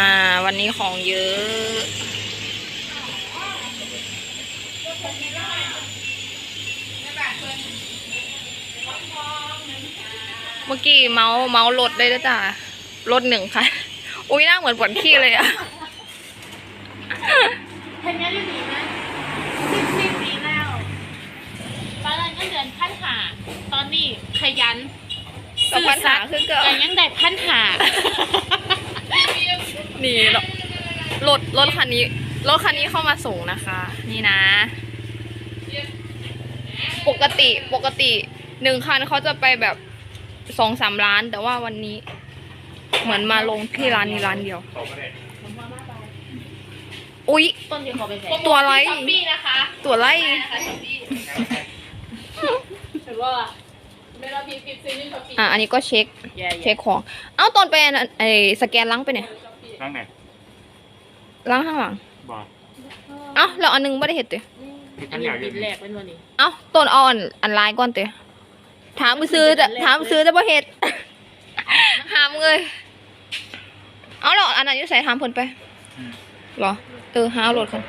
อ่า วันนี้ของเยอะ เมื่อกี้เมาส์เมาส์รถได้ด้วยจ้ะรถหนึ่งค่ะ อุ้ยหน้าเหมือนปวดขี้เลยอะเห็นยังดีนะสิบสิบปีแล้วตอนนั้นก็เดือนพันหาตอนนี้ขยันกับปัญหาคือเกิดแต่ยังได้พันหา นี่รถรถรถคันนี้รถคันนี้เข้ามาส่งนะคะ นี่นะ ปกติปกติหนึ่งคันเขาจะไปแบบสองสามล้าน แต่ว่าวันนี้ เหมือนมาลงที่ร้านนี้ร้านเดียว อุ๊ย ต้นที่เขาไปใส่ตัวอะไรช้อปปี้นะคะตัวไล่ถือว่าเวลาพี่พี่ซื้อนี่ช้อปปี้อะอันนี้ก็เช็คแย่เช็คของ เอ้าตอนไปอันไอสแกนล้างไปเนี่ย ร่างไหนล้างข้างหลังบอกเอ้าแล้วอันนึงไม่ได้เห็นเตะอันนี้บินแรกเป็นวันนี้เอ้าต้นเอาอันอันไลน์ก่อนเตะถามมือซื้อจะถามมือซื้อจะบ่เห็ดหามเลยเอาเหรออันนั้นอยุ่ใส่ถามเพิ่นไปอืมเหรอเออหาเอาโหลดกัน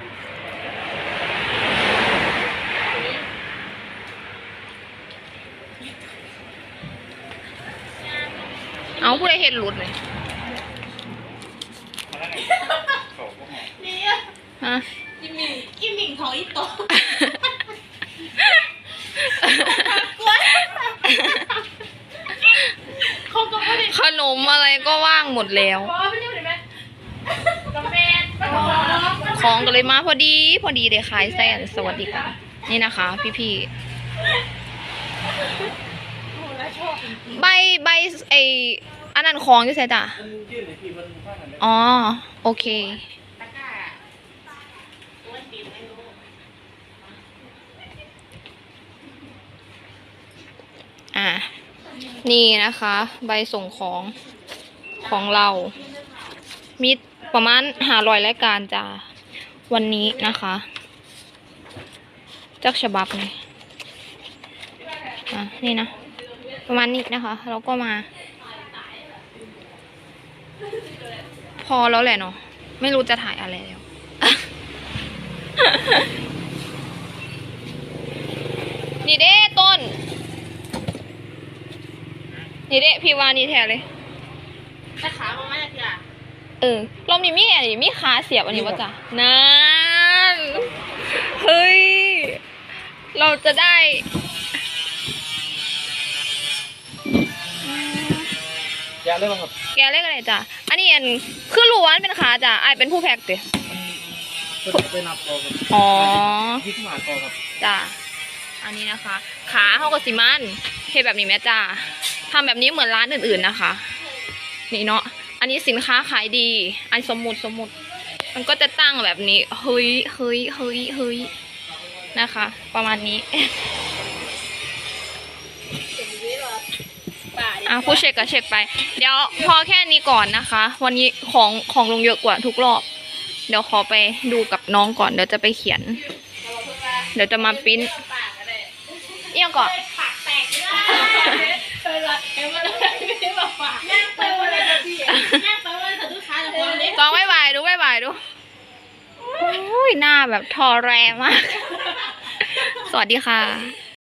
เอาผู้ใดเห็นหลุดเลย มาแล้วไงโถพวกหมอ นี่ ฮะกิมมิงกิมมิงของอีโตเขาก็ไม่ได้ขนมอะไรก็ว่างหมดแล้วอ๋อไม่ได้เห็นไหมกาแฟของก็เลยมาพอดี พอดีเดี๋ยวขายแซนสวัสดีค่ะ นี่นะคะ พี่ๆใบใบไออันนั้นของอยู่ใส่จ้ะอ๋อ โอเคตะกร้า อ้วนดีไม่รู้อะ นี่นะคะ ใบส่งของของเรา มีประมาณหารอยรายการจ้าวันนี้นะคะจักฉบับนี่อะ นี่นะ ประมาณนี้นะคะ เราก็มา พอแล้วแหละเนาะไม่รู้จะถ่ายอะไรแล้ว นี่เด้ต้น นี่เด้พี่วานี่แท้เลยตะขาประมาณกี่อะเออเรามีมีอันนี้มีขาเสียบอันนี้ป่ะจ๊ะนั่นเฮ้ย เราจะได้ยาเรื่องครับ แกเรียกอะไรจ้ะอันนี้อันคือล้วนเป็นขาจ้ะไอายเป็นผู้แพ็กเต เพื่อไปนับกอครับอ๋อที่สมานกอครับจ้ะอันนี้นะคะ ขาเขากับสิมันเทแบบนี้แม่จ้าทำแบบนี้เหมือนร้านอื่นๆนะคะ นี่เนาะอันนี้สินค้าขายดี อันสมมุติสมมุติมันก็จะตั้งแบบนี้เฮ้ยเฮ้ยเฮ้ยเฮ้ยนะคะ ประมาณนี้อะผู้เช็คก็เช็คไป เดี๋ยวพอแค่นี้ก่อนนะคะ วันนี้ของของลงเยอะกว่าทุกรอบ เดี๋ยวขอไปดูกับน้องก่อนเดี๋ยวจะไปเขียน เดี๋ยวจะมาปริ้นเอี่ยงก่อนปากแตกเลยเออเอ็มอะไม่ได้บอกปากแม่เปิดอะไม่ไรแต่ลูกค้าจะพอเล็กกองไว้บายดูไว้บายดูโอ้ยหน้าแบบทอแรงมาก สวัสดีค่ะ